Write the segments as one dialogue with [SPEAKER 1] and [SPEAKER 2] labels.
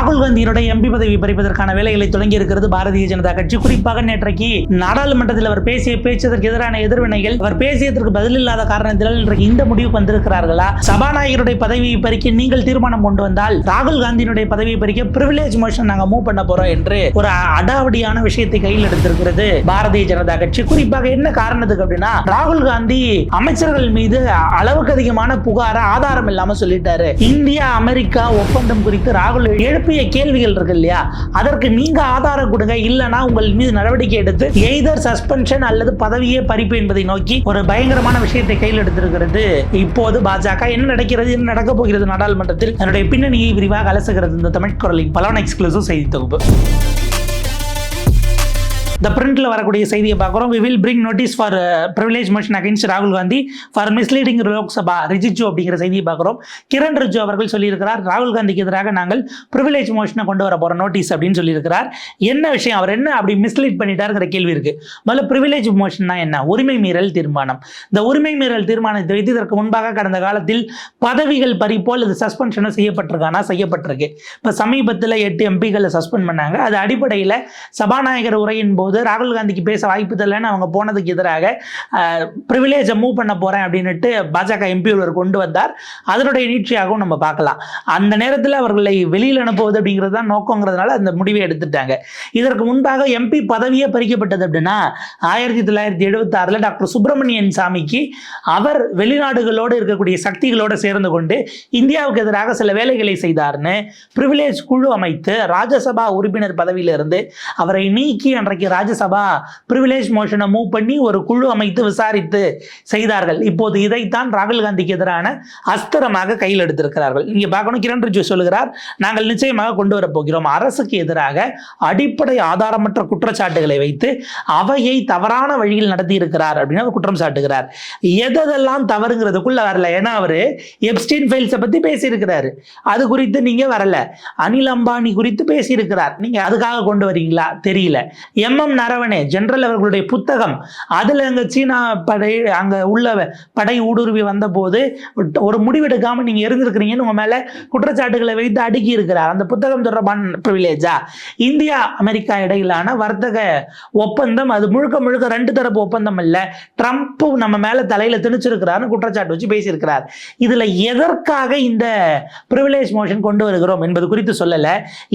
[SPEAKER 1] ராகுல் காந்தியினுடைய எம்பி பதவி பறிப்பதற்கான வேலைகளை தொடங்கி இருக்கிறது பாரதிய ஜனதா கட்சி. குறிப்பாக நேற்றைக்கு நாடாளுமன்றத்தில் அவர் பேசிய பேச்சதற்கு எதிரான எதிர்வினைகள் அவர் பேசியதற்கு பதில் இல்லாத காரணத்தினால் இன்றைக்கு இந்த முடிவுக்கு வந்திருக்கிறார்களா? சபாநாயகருடைய பதவியை பறிக்க நீங்கள் தீர்மானம் கொண்டு வந்தால் ராகுல் காந்தியினுடைய பதவியை பறிக்க பிரிவிலேஜ் மோஷன் நாங்க மூவ் பண்ண போறோம் என்று ஒரு அடாவடியான விஷயத்தை கையில் எடுத்திருக்கிறது பாரதிய ஜனதா கட்சி. குறிப்பாக என்ன காரணத்துக்கு அப்படின்னா ராகுல் காந்தி அமைச்சர்கள் மீது அளவுக்கு அதிகமான புகார ஆதாரம் இல்லாம சொல்லிட்டாரு. இந்தியா அமெரிக்கா ஒப்பந்தம் குறித்து ராகுல் எழுப்பிய கேள்விகள் இருக்கு இல்லையா? அதற்கு நீங்க ஆதாரம் கொடுங்க. இல்லனா உங்கள் மீது நடவடிக்கை எடுத்து எய்தர் சஸ்பென்ஷன் அல்லது பதவியே பறிப்பு என்பதை நோக்கி ஒரு பயங்கரமான விஷயத்தை கையில் எடுத்திருக்கிறது. இப்போது பாஜக என்ன நடக்கிறது என்ன நடக்க போகிறது நாடாளுமன்றத்தில்? என்னுடைய பின்னணியை விரிவாக அலசுகிறது இந்த தமிழ் குரலின் பலவன் எக்ஸ்க்ளூசிவ் செய்தி தொகுப்பு. த பிரிண்ட்ல வரக்கூடிய செய்தியை பார்க்குறோம். We will bring notice for privilege motion against ராகுல் காந்தி ஃபார் மிஸ்லீடிங் லோக்சபா ரிஜிஜு அப்படிங்கிற செய்தியை பார்க்குறோம். கிரண் ரிஜு அவர்கள் சொல்லியிருக்கிறார் ராகுல் காந்திக்கு எதிராக நாங்கள் ப்ரிவிலேஜ் மோஷனை கொண்டு வர போகிற நோட்டீஸ் அப்படின்னு சொல்லியிருக்கிறார். என்ன விஷயம்? அவர் என்ன அப்படி மிஸ்லீட் பண்ணிட்டாருங்கிற கேள்வி இருக்கு. முதல்ல ப்ரிவிலேஜ் மோஷன்னா என்ன? உரிமை மீறல் தீர்மானம். இந்த உரிமை மீறல் தீர்மானத்தை வைத்து இதற்கு முன்பாக கடந்த காலத்தில் பதவிகள் பறிப்போ அல்லது சஸ்பென்ஷனோ செய்யப்பட்டிருக்கானா செய்யப்பட்டிருக்கு இப்போ சமீபத்தில் எட்டு எம்பிகளை சஸ்பெண்ட் பண்ணாங்க. அது அடிப்படையில் சபாநாயகர் உரையின் போது ராகுல் காந்திக்கு பேச வாய்ப்பு தரலன்னு அவங்க போனதுக்கு எதிராக ப்ரிவிலேஜை மூவ் பண்ண போகிறேன் அப்படின்னுட்டு பாஜக எம்பி ஒருவர் கொண்டு வந்தார். அதனுடைய நீட்சியாகவும் நம்ம பார்க்கலாம். அந்த நேரத்தில் அவர்களை வெளியில் அனுப்புவது அப்படிங்கிறது தான் நோக்கங்கிறதுனால அந்த முடிவை எடுத்துட்டாங்க. இதற்கு முன்பாக எம்பி பதவியே பறிக்கப்பட்டது அப்படின்னா ஆயிரத்தி தொள்ளாயிரத்தி எழுபத்தாறில் டாக்டர் சுப்பிரமணியன் சாமிக்கு அவர் வெளிநாடுகளோடு இருக்கக்கூடிய சக்திகளோடு சேர்ந்து கொண்டு இந்தியாவுக்கு எதிராக சில வேலைகளை செய்தார்னு ப்ரிவிலேஜ் குழு அமைத்து ராஜ்யசபா உறுப்பினர் பதவியிலிருந்து அவரை நீக்கி அன்றைக்கு ராஜ்யசபா பிரிவிலேஜ் மோஷனை மூவ் பண்ணி ஒரு குழு அமைத்து விசாரித்து செய்தார்கள். இப்போது இதைத்தான் ராகுல் காந்திக்கு எதிரான அஸ்திரமாக கையில் எடுத்திருக்கிறார்கள். இங்கே பார்க்கணும் கிரண் ரிஜிஜு சொல்லுகிறார் நாங்கள் நிச்சயமாக கொண்டு வரப்போகிறோம் அரசுக்கு எதிராக அடிப்படை ஆதாரமற்ற குற்றச்சாட்டுகளை வைத்து அவையை தவறான வழியில் நடத்தி இருக்கிறார் அப்படின்னு அவர் குற்றம் சாட்டுகிறார். எதெல்லாம் தவறுங்கிறதுக்குள்ள வரல. ஏன்னா அவர் எப்ஸ்டீன் ஃபைல்ஸை பற்றி பேசியிருக்கிறாரு. அது குறித்து நீங்கள் வரல. அனில் அம்பானி குறித்து பேசியிருக்கிறார். நீங்கள் அதுக்காக கொண்டு வரீங்களா? தெரியல. எம். எம் நரவனே ஜெனரல் அவர்களுடைய புத்தகம். அதுல அங்கே சீனா படை அங்க உள்ள படை ஊடுருவி வந்தபோது ஒரு முடிவெடுக்காமல் நீங்க இருந்திருக்கிறீங்கன்னு உங்க மேல குற்றச்சாட்டுகளை வைத்து அடுக்கி இருக்கிறார். அந்த புத்தகம் தொடர்பான ப்ரிவிலேஜா இந்தியா அமெரிக்கா இடையிலான வர்த்தக ஒப்பந்தம் அது முழுக்க முழுக்க ரெண்டு தரப்பு ஒப்பந்தம் இல்ல. ட்ரம்ப் நம்ம மேல தலையில திணிச்சிருக்கிறாருன்னு குற்றச்சாட்டு வச்சு பேசியிருக்கிறார். இதுல எதற்காக இந்த ப்ரிவிலேஜ் மோஷன் கொண்டு வருகிறோம் என்பது குறித்து சொல்லல.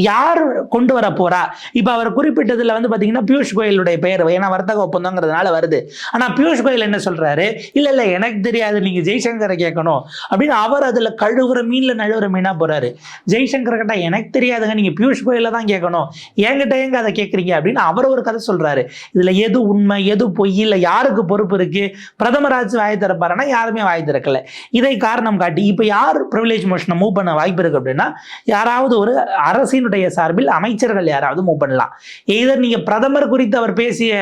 [SPEAKER 1] யார் கொண்டு வர போறா? இப்ப அவர் குறிப்பிட்டதுல வந்து பாத்தீங்கன்னா பியூஷ் பியூஷ் கோயலுடைய பெயர். ஏன்னா வர்த்தக ஒப்பந்தங்கிறதுனால வருது. ஆனால் பியூஷ் கோயல் என்ன சொல்கிறாரு இல்லை இல்லை எனக்கு தெரியாது. நீங்கள் ஜெய்சங்கரை கேட்கணும். அப்படின்னு அவர் அதில் கழுவுற மீனில் நழுவுற மீனாக போகிறாரு ஜெய்சங்கர் கிட்ட எனக்கு தெரியாதுங்க. நீங்கள் பியூஷ் கோயிலில் தான் கேட்கணும். என்கிட்ட எங்க அதை கேட்குறீங்க? அப்படின்னு அவர் ஒரு கதை சொல்கிறாரு இதில் எது உண்மை எது பொய்? இல்லை யாருக்கு பொறுப்பு இருக்குது பிரதமராஜ் வாய் திறப்பாருன்னா யாருமே வாய் திறக்கலை. இதை காரணம் காட்டி இப்போ யார் ப்ரிவிலேஜ் மோஷனை மூவ் பண்ண வாய்ப்பு இருக்குது அப்படின்னா யாராவது ஒரு அரசினுடைய சார்பில் அமைச்சர்கள் யாராவது மூவ் பண்ணலாம். எதர் நீங்கள் பிரதமர் குறித்து அவர் பேசிய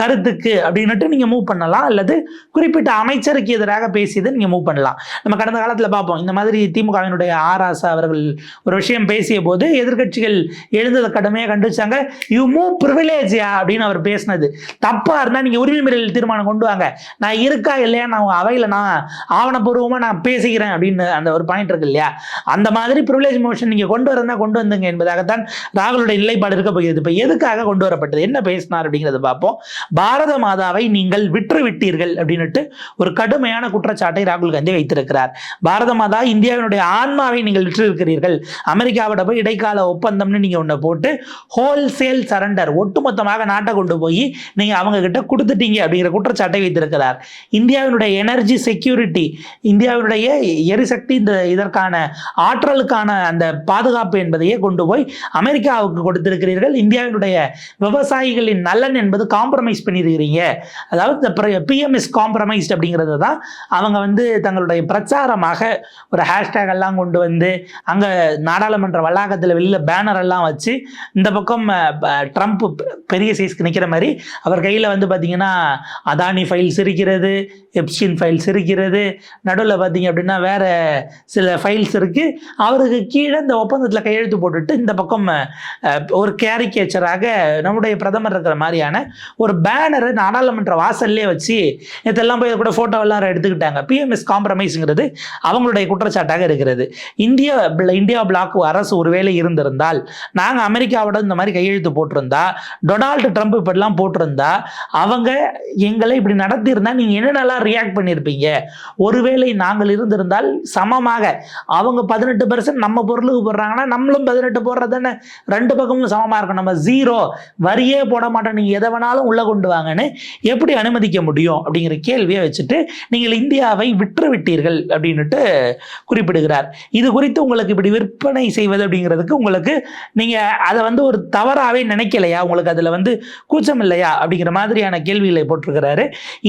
[SPEAKER 1] கருத்துக்கு அப்படின்னுட்டு நீங்கள் மூவ் பண்ணலாம். அல்லது குறிப்பிட்ட அமைச்சருக்கு எதிராக பேசியதை நீங்கள் மூவ் பண்ணலாம். நம்ம கடந்த காலத்தில் பார்ப்போம். இந்த மாதிரி திமுகவினுடைய ஆர் ஆசா அவர்கள் ஒரு விஷயம் பேசிய போது எதிர்கட்சிகள் எழுந்ததை கடுமையாக கண்டுச்சாங்க. யூ மூவ் ப்ரிவிலேஜியா அப்படின்னு அவர் பேசினது. தப்பாக இருந்தால் நீங்கள் உரிமை மீறல் தீர்மானம் கொண்டு வாங்க. நான் இருக்கா இல்லையா? நான் அவையில் நான் ஆவணப்பூர்வமாக நான் பேசிக்கிறேன் அப்படின்னு அந்த ஒரு பாயிண்ட் இருக்கு இல்லையா? அந்த மாதிரி ப்ரிவிலேஜ் மோஷன் நீங்கள் கொண்டு வரதுனா கொண்டு வந்துங்க என்பதாகத்தான் ராகுலுடைய நிலைப்பாடு இருக்க போகிறது. இப்போ எதுக்காக கொண்டு வரப்பட்டது? என்ன பேசினார் அப்படிங்கிறத பார்ப்போம். பாரத மாதாவை நீங்கள் விற்று விட்டீர்கள் அப்படின்னுட்டு ஒரு கடுமையான குற்றச்சாட்டை ராகுல் காந்தி வைத்திருக்கிறார். பாரத மாதா இந்தியாவினுடைய ஆன்மாவை நீங்கள் விற்று இருக்கிறீர்கள் அமெரிக்காவோட போய் இடைக்கால ஒப்பந்தம்னு நீங்கள் ஒன்று போட்டு ஹோல்சேல் சரண்டர் ஒட்டுமொத்தமாக நாட்டை கொண்டு போய் நீங்கள் அவங்க கிட்ட கொடுத்துட்டீங்க அப்படிங்கிற குற்றச்சாட்டை வைத்திருக்கிறார். இந்தியாவினுடைய எனர்ஜி செக்யூரிட்டி இந்தியாவினுடைய எரிசக்தி இந்த இதற்கான ஆற்றலுக்கான அந்த பாதுகாப்பு என்பதையே கொண்டு போய் அமெரிக்காவுக்கு கொடுத்திருக்கிறீர்கள். இந்தியாவினுடைய விவசாயி விவசாயிகளின் நலன் என்பது காம்ப்ரமைஸ் பண்ணியிருக்கிறீங்க அதாவது பிஎம்எஸ் காம்ப்ரமைஸ்ட் அப்படிங்கிறது தான் அவங்க வந்து தங்களுடைய பிரச்சாரமாக ஒரு ஹேஷ்டேக் எல்லாம் கொண்டு வந்து அங்கே நாடாளுமன்ற வளாகத்தில் வெளியில் பேனர் எல்லாம் வச்சு இந்த பக்கம் ட்ரம்ப் பெரிய சைஸ்க்கு நிற்கிற மாதிரி அவர் கையில் வந்து பார்த்தீங்கன்னா அதானி ஃபைல்ஸ் இருக்கிறது எப்சின் ஃபைல்ஸ் இருக்கிறது. நடுவில் பார்த்தீங்க அப்படின்னா வேற சில ஃபைல்ஸ் இருக்கு. அவருக்கு கீழே இந்த ஒப்பந்தத்தில் கையெழுத்து போட்டுட்டு இந்த பக்கம் ஒரு கேரிகேச்சராக நம்முடைய பிரதமர் பிரதமர் இருக்கிற மாதிரியான ஒரு பேனரை நாடாளுமன்ற வாசல்லே வச்சு இதெல்லாம் போய் கூட ஃபோட்டோ எல்லாம் எடுத்துக்கிட்டாங்க. பிஎம்எஸ் காம்ப்ரமைஸுங்கிறது அவங்களுடைய குற்றச்சாட்டாக இருக்கிறது. இந்தியா இந்தியா பிளாக் அரசு ஒருவேளை இருந்திருந்தால் நாங்கள் அமெரிக்காவோட இந்த மாதிரி கையெழுத்து போட்டிருந்தா டொனால்டு ட்ரம்ப் இப்படிலாம் போட்டிருந்தா அவங்க எங்களை இப்படி நடத்தியிருந்தா நீங்கள் என்னென்னலாம் ரியாக்ட் பண்ணியிருப்பீங்க? ஒருவேளை நாங்கள் இருந்திருந்தால் சமமாக அவங்க பதினெட்டு பர்சன்ட் நம்ம பொருளுக்கு போடுறாங்கன்னா நம்மளும் பதினெட்டு போடுறது தானே ரெண்டு பக்கமும் சமமாக இருக்கும் நம்ம ஜீரோ வரியே போட மாட்டோம் நீங்கள் எதை வேணாலும் உள்ளே கொண்டு வாங்கன்னு எப்படி அனுமதிக்க முடியும் அப்படிங்கிற கேள்வியை வச்சுட்டு நீங்கள் இந்தியாவை விற்று விட்டீர்கள் அப்படின்ட்டு குறிப்பிடுகிறார். இது குறித்து உங்களுக்கு இப்படி விற்பனை செய்வது அப்படிங்கிறதுக்கு உங்களுக்கு நீங்கள் அதை வந்து ஒரு தவறாகவே நினைக்கலையா? உங்களுக்கு அதில் வந்து கூச்சம் இல்லையா? அப்படிங்கிற மாதிரியான கேள்விகளை போட்டிருக்கிறாரு.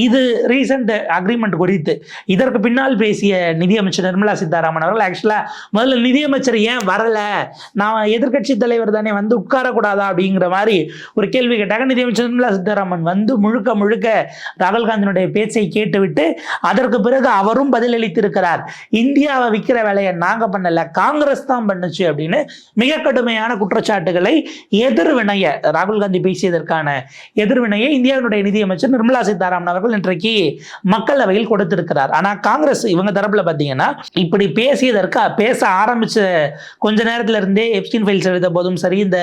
[SPEAKER 1] இது ரீசெண்ட் அக்ரிமெண்ட் குறித்து. இதற்கு பின்னால் பேசிய நிதியமைச்சர் நிர்மலா சீதாராமன் அவர்கள் ஆக்சுவலாக முதல்ல நிதியமைச்சர் ஏன் வரல? நான் எதிர்க்கட்சி தலைவர் தானே வந்து உட்காரக்கூடாதா அப்படிங்கிற மாதிரி ஒரு கேள்வி கேள்வி கேட்டாங்க நிதியமைச்சர் நிர்மலா சீதாராமன் வந்து முழுக்க முழுக்க ராகுல் காந்தியினுடைய பேச்சை கேட்டுவிட்டு அதற்கு பிறகு அவரும் பதிலளித்திருக்கிறார். இந்தியாவை விற்கிற வேலையை நாங்கள் பண்ணலை காங்கிரஸ் தான் பண்ணுச்சு அப்படின்னு மிக கடுமையான குற்றச்சாட்டுகளை எதிர்வினைய ராகுல் காந்தி பேசியதற்கான எதிர்வினையை இந்தியாவினுடைய நிதியமைச்சர் நிர்மலா சீதாராமன் அவர்கள் இன்றைக்கு மக்களவையில் கொடுத்திருக்கிறார். ஆனால் காங்கிரஸ் இவங்க தரப்பில் பார்த்தீங்கன்னா இப்படி பேசியதற்கு பேச ஆரம்பிச்ச கொஞ்ச நேரத்துல இருந்தே எப்ஸ்டின் ஃபைல்ஸ் எழுத போதும் சரி இந்த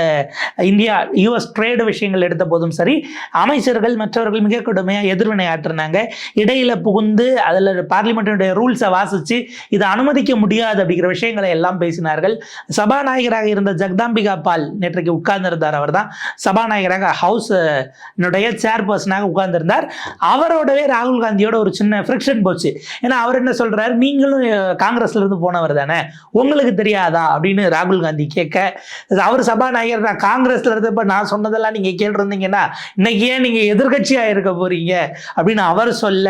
[SPEAKER 1] இந்தியா யூஎஸ் ட்ரேடு விஷயங்கள் எடுத்த போதும் சரி அமைச்சர்கள் மற்றவர்கள் மிக கடுமையாக எதிர்வினை ஆற்றினாங்க. இடையில புகுந்து அதில் பார்லிமெண்ட்டினுடைய ரூல்ஸை வாசிச்சு இதை அனுமதிக்க முடியாது அப்படிங்கிற விஷயங்களை எல்லாம் பேசினார்கள். சபாநாயகராக இருந்த ஜெகதாம்பிகா பால் நேற்றைக்கு உட்கார்ந்திருந்தார் அவர் தான் சபாநாயகராக ஹவுஸ் சேர்பர்சனாக உட்கார்ந்திருந்தார். அவரோடவே ராகுல் காந்தியோட ஒரு சின்ன ஃப்ரிக்ஷன் போச்சு. ஏன்னா அவர் என்ன சொல்றாரு? நீங்களும் அஹ், காங்கிரஸ்ல இருந்து போனவர் தானே? உங்களுக்கு தெரியாதா? அப்படின்னு ராகுல் காந்தி கேட்க அவர் சபாநாயகர் நான் காங்கிரஸ்ல இருந்தப்ப நான் சொன்னதெல்லாம் நீங்க கேட்டிருந்தீங்கன்னா இன்னைக்கு ஏன் நீங்கள் எதிர்கட்சியாக இருக்க போறீங்க? அப்படின்னு அவர் சொல்ல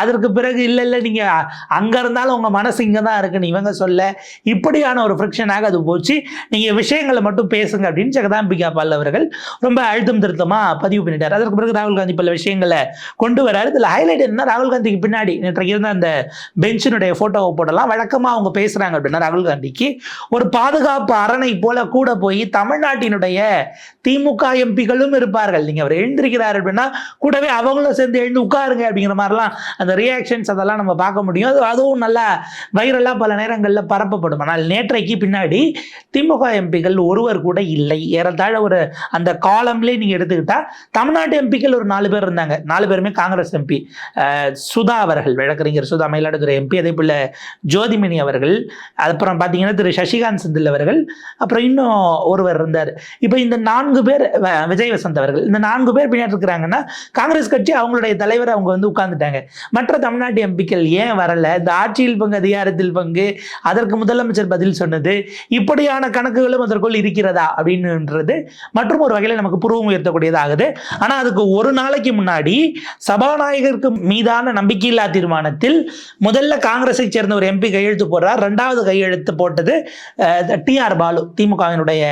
[SPEAKER 1] அதற்கு பிறகு இல்லை இல்லை நீங்கள் அங்கே இருந்தாலும் உங்கள் மனசு இங்கே தான் இருக்குன்னு இவங்க சொல்ல இப்படியான ஒரு ஃப்ரிக்ஷனாக அது போச்சு. நீங்கள் விஷயங்களை மட்டும் பேசுங்க அப்படின்னு ஜெகதாம்பிகா பால் அவர்கள் ரொம்ப அழுத்தம் திருத்தமாக பதிவு பண்ணிட்டார். அதற்கு பிறகு ராகுல் காந்தி பல விஷயங்களை கொண்டு வராரு. இதில் ஹைலைட் என்ன ராகுல் காந்திக்கு பின்னாடி நேற்றைக்கு இருந்த அந்த பெஞ்சினுடைய ஃபோட்டோவை போடலாம். வழக்கமாக அவங்க பேசுகிறாங்க அப்படின்னா ராகுல் காந்திக்கு ஒரு பாதுகாப்பு அரணை போல கூட போய் தமிழ்நாட்டினுடைய திமுக எம்பிகளும் இருப்பார்கள். நீங்க அவர் எழுந்திருக்கிறார் அப்படின்னா கூடவே அவங்களும் சேர்ந்து எழுந்து உட்காருங்க அப்படிங்கிற மாதிரிலாம் அந்த ரியாக்ஷன்ஸ் அதெல்லாம் நம்ம பார்க்க முடியும். அது அதுவும் நல்லா வைரலாக பல நேரங்களில் பரப்பப்படும். ஆனால் நேற்றைக்கு பின்னாடி திமுக எம்பிகள் ஒருவர் கூட இல்லை. ஏறத்தாழ ஒரு அந்த காலம்லேயே நீங்கள் எடுத்துக்கிட்டா தமிழ்நாட்டு எம்பிக்கள் ஒரு நாலு பேர் இருந்தாங்க. நாலு பேருமே காங்கிரஸ் எம்பி சுதா அவர்கள் வழக்கறிஞர் சுதா மயிலாடுதுறை எம்பி அதே போல் ஜோதிமணி அவர்கள் அப்புறம் பார்த்தீங்கன்னா திரு சசிகாந்த் செந்தில் அவர்கள் அப்புறம் இன்னும் ஒருவர் இருந்தார். இப்போ இந்த நான்கு பேர் விஜய் காங்கிரஸ் வந்தவர்கள். இந்த நான்கு பேர் பின்னாடி இருக்கிறாங்கன்னா காங்கிரஸ் கட்சி அவங்களுடைய தலைவர் அவங்க வந்து உட்கார்ந்துட்டாங்க. மற்ற தமிழ்நாட்டு எம்பிக்கள் ஏன் வரல? இந்த ஆட்சியில் பங்கு அதிகாரத்தில் பங்கு அதற்கு முதலமைச்சர் பதில் சொன்னது இப்படியான கணக்குகளும் அதற்குள் இருக்கிறதா அப்படின்னுன்றது மற்றும் ஒரு வகையில் நமக்கு புருவம் உயர்த்தக்கூடியதாகுது. ஆனால் அதுக்கு ஒரு நாளைக்கு முன்னாடி சபாநாயகருக்கு மீதான நம்பிக்கையில்லா தீர்மானத்தில் முதல்ல காங்கிரஸை சேர்ந்த ஒரு எம்பி கையெழுத்து போடுறார். ரெண்டாவது கையெழுத்து போட்டது டிஆர் பாலு திமுகவினுடைய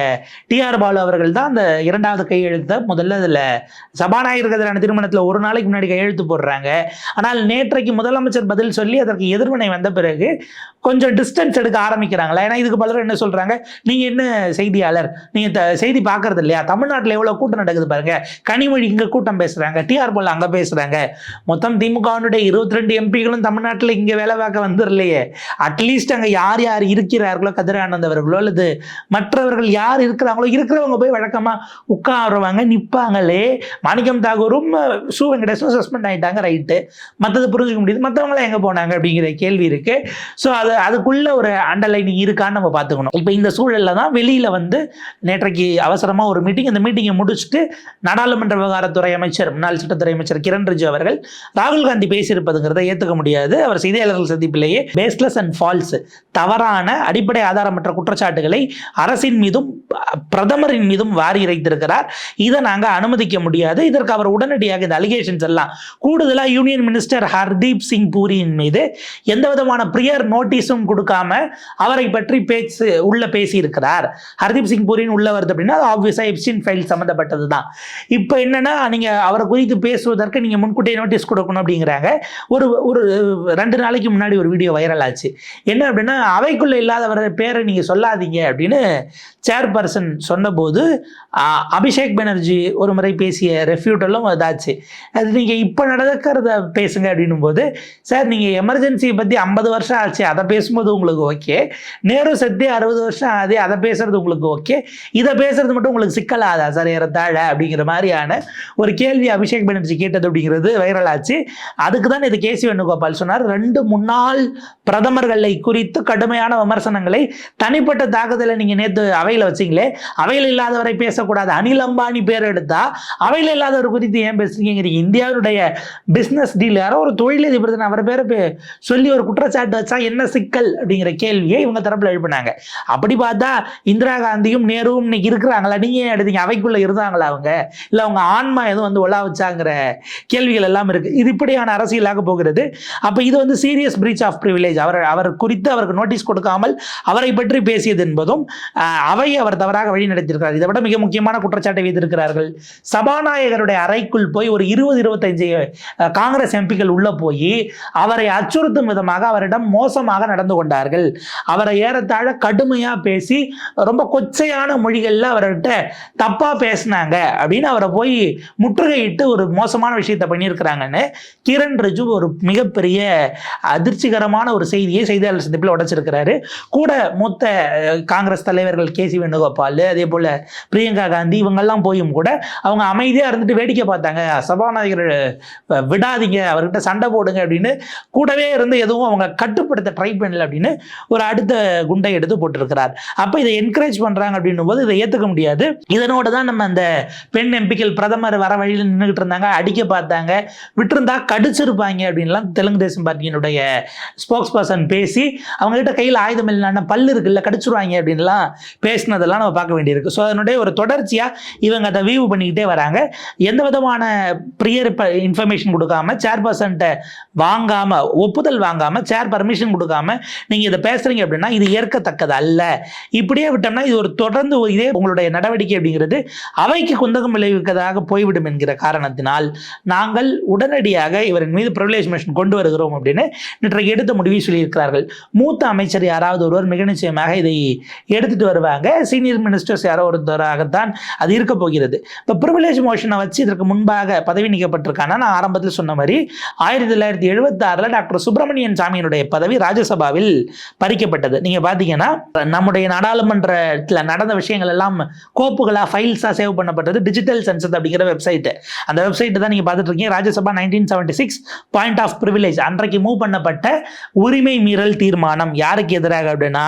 [SPEAKER 1] டிஆர் பாலு அவர்கள் தான். அந்த இரண்டாவது கையெழுத்து முதல்ல அதில் சபாநாயகருக்கு எதிரான திருமணத்தில் ஒரு நாளைக்கு முன்னாடி கையெழுத்து போடுறாங்க. ஆனால் நேற்றைக்கு முதலமைச்சர் பதில் சொல்லி அதற்கு எதிர்வினை வந்த பிறகு கொஞ்சம் டிஸ்டன்ஸ் எடுக்க ஆரம்பிக்கிறாங்களா? ஏன்னா இதுக்கு பலரும் என்ன சொல்றாங்க? நீங்க என்ன செய்தியாளர்? நீங்க த- செய்தி பார்க்கறது இல்லையா? தமிழ்நாட்டில் எவ்வளவு கூட்டம் நடக்குது பாருங்க. கனிமொழி இங்க கூட்டம் பேசுறாங்க. டிஆர் போல அங்க பேசுறாங்க. மொத்தம் திமுகவினுடைய இருபத்தி ரெண்டு எம்பிகளும் தமிழ்நாட்டில் இங்க வேலை பார்க்க வந்துடலையே அட்லீஸ்ட் அங்க யார் யார் இருக்கிறார்களோ கதிரானந்தவர்களோ அல்லது மற்றவர்கள் யார் இருக்கிறாங்களோ இருக்கிறவங்க போய் வழக்கமா உட்காருவாங்க. நிற்பாங்களே மாணிக்கம் தாகூரும் சு வெங்கடேசனும் சஸ்பெண்ட் ஆகிட்டாங்க ரைட்டு மற்றது புரிஞ்சுக்க முடியுது. மற்றவங்களாம் எங்கே போனாங்க அப்படிங்கிற கேள்வி இருக்குது ஸோ அது அதுக்குள்ள ஒரு அண்டர்லைனிங் இருக்கான்னு நம்ம பார்த்துக்கணும். இப்போ இந்த சூழலில் தான் வெளியில் வந்து நேற்றைக்கு அவசரமாக ஒரு மீட்டிங் இந்த மீட்டிங்கை முடிச்சுட்டு நாடாளுமன்ற விவகாரத்துறை அமைச்சர் முன்னாள் சட்டத்துறை அமைச்சர் கிரண் ரிஜிஜு அவர்கள் ராகுல் காந்தி பேசியிருப்பதுங்கிறத ஏற்றுக்க முடியாது. அவர் செய்தியாளர்கள் சந்திப்பிலேயே பேஸ்லெஸ் அண்ட் ஃபால்ஸ் தவறான அடிப்படை ஆதாரமற்ற குற்றச்சாட்டுகளை அரசின் மீதும் பிரதமரின் மீதும் வாரி இறைத்திருக்கிறார். இதை நாங்கள் அனுமதிக்க முடியாது. இதற்கு அவர் உடனடியாக இந்த அலிகேஷன்ஸ் எல்லாம் கூடுதலாக யூனியன் மினிஸ்டர் ஹர்தீப் சிங் பூரியின் மீது எந்த விதமான ப்ரியர் நோட்டீஸும் கொடுக்காம அவரை பற்றி பேச்சு உள்ள பேசியிருக்கிறார். ஹர்தீப் சிங் பூரின் உள்ள வருது அப்படின்னா அது ஆப்வியஸாக எப்சின் ஃபைல் சம்மந்தப்பட்டது தான் இப்போ என்னென்னா நீங்கள் அவரை குறித்து பேசுவதற்கு நீங்கள் முன்கூட்டியே நோட்டீஸ் கொடுக்கணும் அப்படிங்கிறாங்க. ஒரு ஒரு ரெண்டு நாளைக்கு முன்னாடி ஒரு வீடியோ வைரல் ஆச்சு. என்ன அப்படின்னா அவைக்குள்ள இல்லாதவர் பேரை நீங்கள் சொல்லாதீங்க அப்படின்னு சேர்பர்சன் சொன்னபோது அபிஷேக் பானர்ஜி பானர்ஜி ஒரு முறை பேசிய ரெஃப்யூட்டலும் அதாச்சு. அது நீங்கள் இப்போ நடக்கிறத பேசுங்க அப்படின்னும் போது சார் நீங்கள் எமர்ஜென்சியை பற்றி ஐம்பது வருஷம் ஆச்சு அதை பேசும்போது உங்களுக்கு ஓகே. நேரு சத்தி அறுபது வருஷம் ஆகுது அதை பேசுறது உங்களுக்கு ஓகே. இதை பேசுறது மட்டும் உங்களுக்கு சிக்கலாதா? சார் ஏறத்தாழ அப்படிங்கிற மாதிரியான ஒரு கேள்வி அபிஷேக் பானர்ஜி கேட்டது அப்படிங்கிறது வைரல் ஆச்சு. அதுக்கு தான் இது கேசி வேணுகோபால் சொன்னார். ரெண்டு முன்னாள் பிரதமர்களை குறித்து கடுமையான விமர்சனங்களை தனிப்பட்ட தாக்குதலை நீங்கள் நேற்று அவையில் வச்சிங்களே அவையில் இல்லாதவரை பேசக்கூடாது. அனில் அம்பானி பேர் எடுத்தா அவையில் இல்லாதவர் குறித்து ஏன் பேசுறீங்கிறீங்க இந்தியாவுடைய பிஸ்னஸ் டீல் யாரோ ஒரு தொழிலதிபர் அவர் பேரை சொல்லி ஒரு குற்றச்சாட்டு வச்சா என்ன சிக்கல் அப்படிங்கிற கேள்வியை இவங்க தரப்புல எழுப்பினாங்க. அப்படி பார்த்தா இந்திரா காந்தியும் நேருவும் இன்னைக்கு இருக்கிறாங்களா? நீங்க ஏன் எடுத்தீங்க? அவைக்குள்ள இருந்தாங்களா அவங்க? இல்ல அவங்க ஆன்மா எதுவும் வந்து ஒலா வச்சாங்கிற கேள்விகள் எல்லாம் இருக்கு. இது இப்படியான அரசியலாக போகிறது. அப்ப இது வந்து சீரியஸ் பிரீச் ஆஃப் ப்ரிவிலேஜ் அவர் அவர் குறித்து அவருக்கு நோட்டீஸ் கொடுக்காமல் அவரை பற்றி பேசியது என்பதும் அவை அவர் தவறாக வழி நடத்தியிருக்கிறார் இதை விட மிக முக்கியமான குற்றச்சாட்டை வைத்திருக்கிறார்கள் சபாநாயகருடைய அறைக்குள் போய் ஒரு இருபது இருபத்தஞ்சு காங்கிரஸ் எம்பிக்கள் உள்ள போய் அவரை அச்சுறுத்தும் விதமாக அவரிடம் மோசமாக நடந்து கொண்டார்கள். அவரை ஏறத்தாழ கடுமையா பேசி ரொம்ப கொச்சையான மொழிகள்ல அவர்கிட்ட தப்பா பேசினாங்க அப்படின்னு அவரை போய் முற்றுகையிட்டு ஒரு மோசமான விஷயத்தை பண்ணியிருக்கிறாங்கன்னு கிரண் ரிஜு ஒரு மிகப்பெரிய அதிர்ச்சிகரமான ஒரு செய்தியை செய்தியாளர் சந்திப்பில் உடைச்சிருக்கிறாரு. கூட மூத்த காங்கிரஸ் தலைவர்கள் கே சி வேணுகோபால் அதே போல பிரியங்கா காந்தி இவங்கெல்லாம் போய் போயும் கூட அவங்க அமைதியாக இருந்துட்டு வேடிக்கை பார்த்தாங்க. சபாநாயகர் விடாதீங்க அவர்கிட்ட சண்டை போடுங்க அப்படின்னு கூடவே இருந்து எதுவும் அவங்க கட்டுப்படுத்த ட்ரை பண்ணல அப்படின்னு ஒரு அடுத்த குண்டை எடுத்து போட்டிருக்கிறார். அப்போ இதை என்கரேஜ் பண்ணுறாங்க அப்படின்னும் போது இதை ஏற்றுக்க முடியாது. இதனோட தான் நம்ம அந்த பெண் எம்பிக்கள் பிரதமர் வர வழியில் நின்றுகிட்டு இருந்தாங்க அடிக்க பார்த்தாங்க விட்டுருந்தா கடிச்சிருப்பாங்க அப்படின்லாம் தெலுங்கு தேசம் பார்ட்டியினுடைய ஸ்போக்ஸ் பர்சன் பேசி அவங்ககிட்ட கையில் ஆயுதம் இல்லைன்னா பல்லு இருக்குல்ல கடிச்சிருவாங்க அப்படின்லாம் பேசினதெல்லாம் நம்ம பார்க்க வேண்டியிருக்கு. ஸோ அதனுடைய ஒரு தொடர்ச்சியாக இவங்க அதை வீவு பண்ணிக்கிட்டே வராங்க. எந்த விதமான ப்ரியர் இன்ஃபர்மேஷன் கொடுக்காம சேர்பர்சன்ட்ட வாங்காம ஒப்புதல் வாங்காம சேர் பர்மிஷன் கொடுக்காம நீங்க இதை பேசுறீங்க அப்படின்னா இது ஏற்கத்தக்கது அல்ல. இப்படியே விட்டோம்னா இது ஒரு தொடர்ந்து இதே உங்களுடைய நடவடிக்கை அப்படிங்கிறது அவைக்கு குந்தகம் விளைவிக்கதாக போய்விடும் என்கிற காரணத்தினால் நாங்கள் உடனடியாக இவரின் மீது ப்ரிவிலேஜ் மிஷன் கொண்டு வருகிறோம் அப்படின்னு நேற்றைக்கு எடுத்த முடிவை சொல்லியிருக்கிறார்கள். மூத்த அமைச்சர் யாராவது ஒருவர் மிக நிச்சயமாக இதை எடுத்துட்டு வருவாங்க. சீனியர் மினிஸ்டர்ஸ் யாரோ ஒருத்தராகத்தான் அது இருக்க போகிறது இப்போ ப்ரிவிலேஜ் மோஷனை வச்சு இதற்கு முன்பாக பதவி நீக்கப்பட்டிருக்கானா? நான் ஆரம்பத்தில் சொன்ன மாதிரி ஆயிரத்தி தொள்ளாயிரத்தி எழுபத்தாறில் டாக்டர் சுப்பிரமணியன் சாமியினுடைய பதவி ராஜ்யசபாவில் பறிக்கப்பட்டது. நீங்கள் பார்த்தீங்கன்னா நம்முடைய நாடாளுமன்றத்தில் நடந்த விஷயங்கள் எல்லாம் கோப்புகளாக ஃபைல்ஸாக சேவ் பண்ணப்பட்டது டிஜிட்டல் சென்சஸ் அப்படிங்கிற வெப்சைட் அந்த வெப்சைட்டு தான் நீங்கள் பார்த்துட்டு இருக்கீங்க. Rajya Sabha nineteen seventy six point of privilege அன்றைக்கு மூவ் பண்ணப்பட்ட உரிமை மீறல் தீர்மானம் யாருக்கு எதிராக அப்படின்னா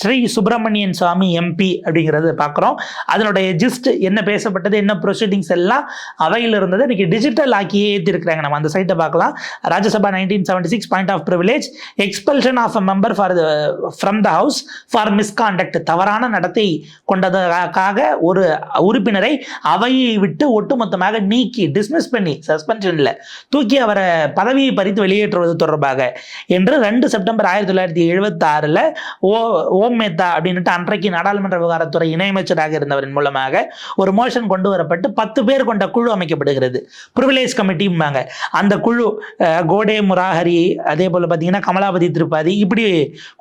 [SPEAKER 1] ஸ்ரீ சுப்பிரமணியன் சுவாமி எம்பி அப்படிங்கிறது பார்க்குறோம். அதனுடைய ஜிஸ்ட் என்ன பேசப்பட்ட பேசப்பட்டது என்ன ப்ரொசீடிங்ஸ் எல்லாம் அவையில் இருந்தது இன்னைக்கு டிஜிட்டல் ஆக்கியே ஏற்றிருக்கிறாங்க நம்ம அந்த சைட்டை பார்க்கலாம். Rajya Sabha nineteen seventy six point of privilege expulsion of a member for from the house for misconduct தவறான நடத்தை கொண்டதற்காக ஒரு உறுப்பினரை அவையை விட்டு ஒட்டுமொத்தமாக நீக்கி டிஸ்மிஸ் பண்ணி சஸ்பென்ஷனில் தூக்கி அவரை பதவியை பறித்து வெளியேற்றுவது தொடர்பாக என்று ரெண்டு செப்டம்பர் ஆயிரத்தி தொள்ளாயிரத்தி எழுபத்தி ஆறில் ஓ ஓம் மேத்தா அப்படின்ட்டு அன்றைக்கு நாடாளுமன்ற விவகாரத்துறை இணையமைச்சராக இருந்தவரின் மூலமாக ஒரு மோஷன் கொண்டு வரப்பட்டு பத்து பேர் கொண்ட குழு அமைக்கப்படுகிறது. ப்ரிவிலேஜ் கமிட்டிம்பாங்க அந்த குழு கோடே முராஹரி அதே போல் பார்த்தீங்கன்னா கமலாபதி திருப்பாதி இப்படி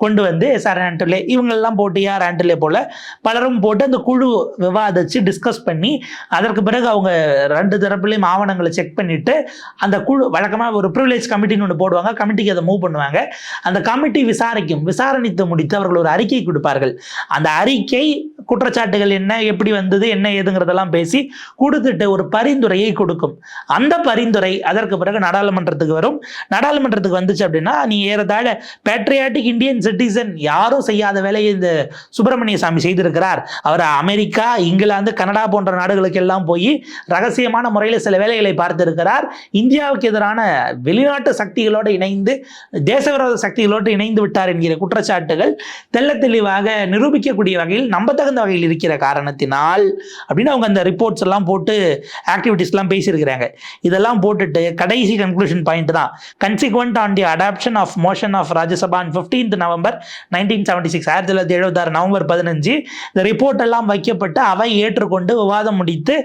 [SPEAKER 1] கொண்டு வந்து சார் ஆண்டலே இவங்கெல்லாம் போட்டு யார் ஆண்டலே போல் பலரும் போட்டு அந்த குழு விவாதிச்சு டிஸ்கஸ் பண்ணி அதற்கு பிறகு அவங்க ரெண்டு தரப்புலையும் ஆவணங்களை செக் பண்ணிட்டு அந்த குழு வழக்கமாக ஒரு ப்ரிவிலேஜ் கமிட்டின்னு ஒன்று போடுவாங்க. கமிட்டிக்கு அதை மூவ் பண்ணுவாங்க. அந்த கமிட்டி விசாரிக்கும். விசாரணித்து முடித்து அவர்கள் ஒரு அறிக்கை கொடுப்பார்கள். அந்த அறிக்கை குற்றச்சாட்டுகள் என்ன எப்படி வந்தது என்ன ஏதுங்கிறதெல்லாம் பேசி கொடுத்துட்டு ஒரு பரிந்துரையை கொடுக்கும். அந்த பரிந்துரை அதற்கு பிறகு நாடாளுமன்றத்துக்கு வரும். நாடாளுமன்றத்துக்கு வந்துச்சு அப்படின்னா நீ ஏறத்தாழ பேட்ரியாட்டிக் இந்தியன் சிட்டிசன் யாரும் செய்யாத வேலையை இந்த சுப்பிரமணிய சாமி செய்திருக்கிறார். அவர் அமெரிக்கா இங்கிலாந்து கனடா போன்ற நாடுகளுக்கு எல்லாம் போய் ரகசியமான முறையில் சில வேலைகளை பார்த்திருக்கிறார். இந்தியாவுக்கு எதிரான வெளிநாட்டு சக்திகளோடு இணைந்து தேசவிரோத சக்திகளோடு இணைந்து விட்டார் என்கிற குற்றச்சாட்டுகள் தெள்ள தெளிவாக நிரூபிக்கக்கூடிய வகையில் நம்பத்தக நம்பத்தகுந்த வகையில் இருக்கிற காரணத்தினால் அப்படின்னு அவங்க அந்த ரிப்போர்ட்ஸ் எல்லாம் போட்டு ஆக்டிவிட்டீஸ்லாம் பேசியிருக்கிறாங்க. இதெல்லாம் போட்டுட்டு கடைசி கன்க்ளூஷன் பாயிண்ட் தான். Consequent on the adoption of motion of Rajya Sabha fifteenth November nineteen seventy six ஆயிரத்தி தொள்ளாயிரத்தி எழுபத்தாறு நவம்பர் பதினஞ்சு இந்த ரிப்போர்ட் எல்லாம் வைக்கப்பட்டு அவை ஏற்றுக்கொண்டு விவாதம் முடித்து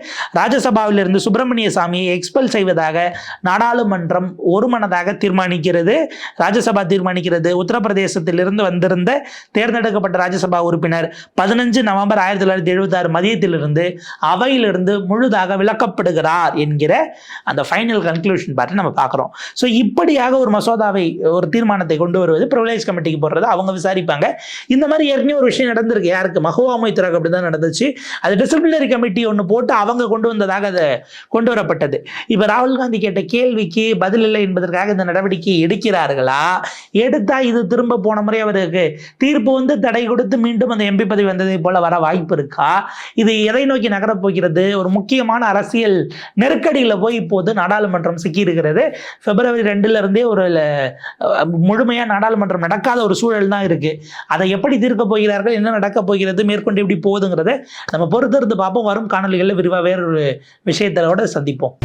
[SPEAKER 1] ராஜ்யசபாவிலிருந்து சுப்பிரமணிய சாமியை எக்ஸ்பெல் செய்வதாக நாடாளுமன்றம் ஒருமனதாக தீர்மானிக்கிறது. ராஜ்யசபா தீர்மானிக்கிறது. உத்தரப்பிரதேசத்திலிருந்து வந்திருந்த தேர்ந்தெடுக்கப்பட்ட ராஜ்யசபா உறுப்பினர் பதினஞ்சு நவம்பர் நவம்பர் ஆயிரத்தி தொள்ளாயிரத்தி எழுபத்தாறு மதியத்திலிருந்து அவையிலிருந்து முழுதாக விளக்கப்படுகிறார் என்கிற அந்த ஃபைனல் கன்க்ளூஷன் பார்த்து நம்ம பார்க்குறோம். ஸோ இப்படியாக ஒரு மசோதாவை ஒரு தீர்மானத்தை கொண்டு வருவது ப்ரிவிலேஜ் கமிட்டிக்கு போடுறது அவங்க விசாரிப்பாங்க. இந்த மாதிரி ஏற்கனவே ஒரு விஷயம் நடந்திருக்கு. யாருக்கு? மகுவா மொய்த்ராக்கு அப்படி தான் நடந்துச்சு. அது டிசிப்ளினரி கமிட்டி ஒன்று போட்டு அவங்க கொண்டு வந்ததாக அதை கொண்டு வரப்பட்டது. இப்போ ராகுல் காந்தி கேட்ட கேள்விக்கு பதில் இல்லை என்பதற்காக இந்த நடவடிக்கை எடுக்கிறார்களா? எடுத்தால் இது திரும்ப போன முறை அவருக்கு தீர்ப்பு வந்து தடை கொடுத்து மீண்டும் அந்த எம்பி பதவி வந்ததை போல வர வாய்ப்பு இருக்கா? இது எதை நோக்கி நகரப் போகிறது? ஒரு முக்கியமான அரசியல் நெருக்கடியில் போய் இப்போது நாடாளுமன்றம் சிக்கியிருக்கிறது. பிப்ரவரி ரெண்டுலேருந்தே ஒரு முழுமையாக நாடாளுமன்றம் நடக்காத ஒரு சூழல் தான் இருக்குது அதை எப்படி தீர்க்க போகிறார்கள்? என்ன நடக்கப் போகிறது? மேற்கொண்டு எப்படி போகுதுங்கிறத நம்ம பொறுத்திருந்து பார்ப்போம். வரும் காணொலிகளில் விரிவாக வேறொரு விஷயத்தோட சந்திப்போம்.